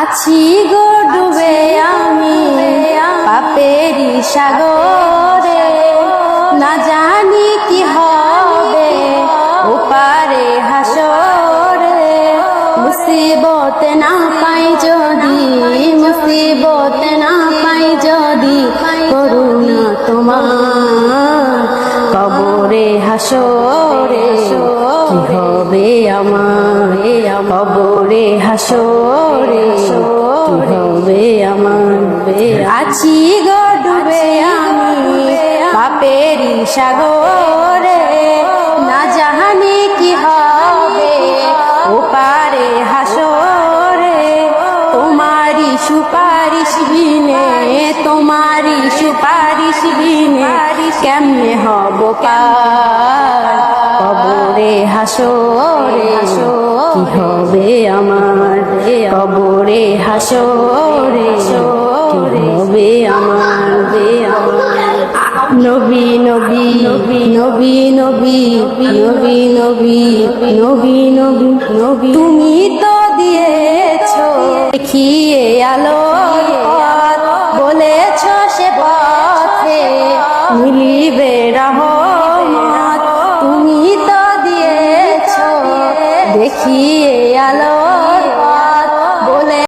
আছি গো ডুবে আমি, পাপেরি সাগরে। না জানি কি হবে, ওপারে হাসরে। মুসিবত না পাই যদি, মুসিবত না পাই যদি, করুণা তোমার কবরে হাসরে। কি হবে আমার কবরে হাসরে কি হবে আমার আছি গো ডুবে আমি পাপেরি সাগরে। না জানি কি হবে ওপারে হাসরে। তোমারি সুপারিশ বিনে তোমারি সুপারিশ বিনে কেমনে হব হাসরে কি হবে আমার কবরে হাসরে কি হবে আমার বে নবী নবী নবী নবী নবী নবী নবী নবী নবী তুমি তো দিয়েছ দেখিয়ে আলো বলেছ সে পথে মিলিবে রহমত দেখি এ আলো